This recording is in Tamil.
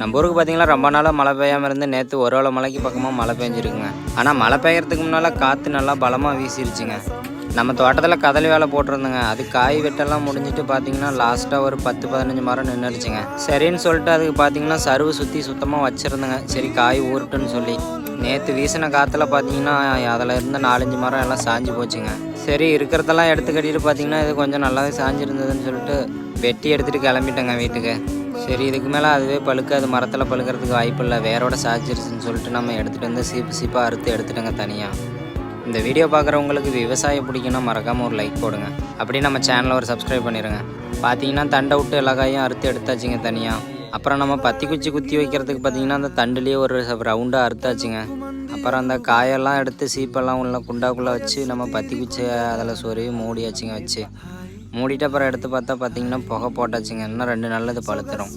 நம்ம ஊருக்கு பார்த்தீங்கன்னா ரொம்ப நாளாக மழை பெய்யாமல் இருந்து நேற்று ஒரு வேளை மலைக்கு பக்கமாக மழை பெஞ்சிருக்குங்க. ஆனால் மழை பெய்யறதுக்கு முன்னால் காற்று நல்லா பலமாக வீசிருச்சுங்க. நம்ம தோட்டத்தில் கதலி வேலை போட்டிருந்தோங்க. அது காய் வெட்டெல்லாம் முடிஞ்சிட்டு பார்த்தீங்கன்னா லாஸ்ட்டாக ஒரு பத்து பதினஞ்சு மரம் நின்றுடுச்சுங்க சரின்னு சொல்லிட்டு அதுக்கு பார்த்தீங்கன்னா சருவு சுற்றி சுத்தமாக வச்சுருந்தேங்க. சரி காய் ஊருட்டுன்னு சொல்லி. நேற்று வீசின காற்றுல பார்த்தீங்கன்னா அதில் இருந்த நாலஞ்சு மரம் எல்லாம் சாஞ்சு போச்சுங்க. சரி இருக்கிறதெல்லாம் எடுத்து கட்டிட்டு பார்த்தீங்கன்னா இது கொஞ்சம் நல்லாவே சாஞ்சிருந்ததுன்னு சொல்லிட்டு வெட்டி எடுத்துகிட்டு கிளம்பிட்டேங்க வீட்டுக்கு. சரி இதுக்கு மேலே அதுவே பழுக்காது மரத்தில் பழுக்கிறதுக்கு வாய்ப்பு இல்லை. வேரோட சாய்ச்சிருச்சுன்னு சொல்லிட்டு நம்ம எடுத்துகிட்டு வந்து சீப்பு சீப்பாக அறுத்து எடுத்துட்டோங்க தனியாக இந்த வீடியோ பார்க்குறவங்களுக்கு விவசாயம் பிடிக்குன்னா மறக்காமல் ஒரு லைக் போடுங்க. அப்படியே நம்ம சேனலை ஒரு சப்ஸ்கிரைப் பண்ணிடுங்க பார்த்தீங்கன்னா தண்டை விட்டு எல்லா காயும் அறுத்து எடுத்தாச்சுங்க தனியாக அப்புறம் நம்ம பத்தி குச்சி குத்தி வைக்கிறதுக்கு பார்த்தீங்கன்னா அந்த தண்டுலேயே ஒரு ரவுண்டாக அறுத்தாச்சுங்க. அப்புறம் அந்த காயெல்லாம் எடுத்து சீப்பெல்லாம் உள்ள குண்டாக்குள்ளே வச்சு நம்ம பத்தி குச்சி அதில் சொருவி மூடியாச்சுங்க வச்சு. மூடிட்டு அப்புறம் எடுத்து பார்த்தா பார்த்தீங்கன்னா புகை போட்டாச்சுங்க. இன்னும் ரெண்டு நல்லது பழுத்துரும்.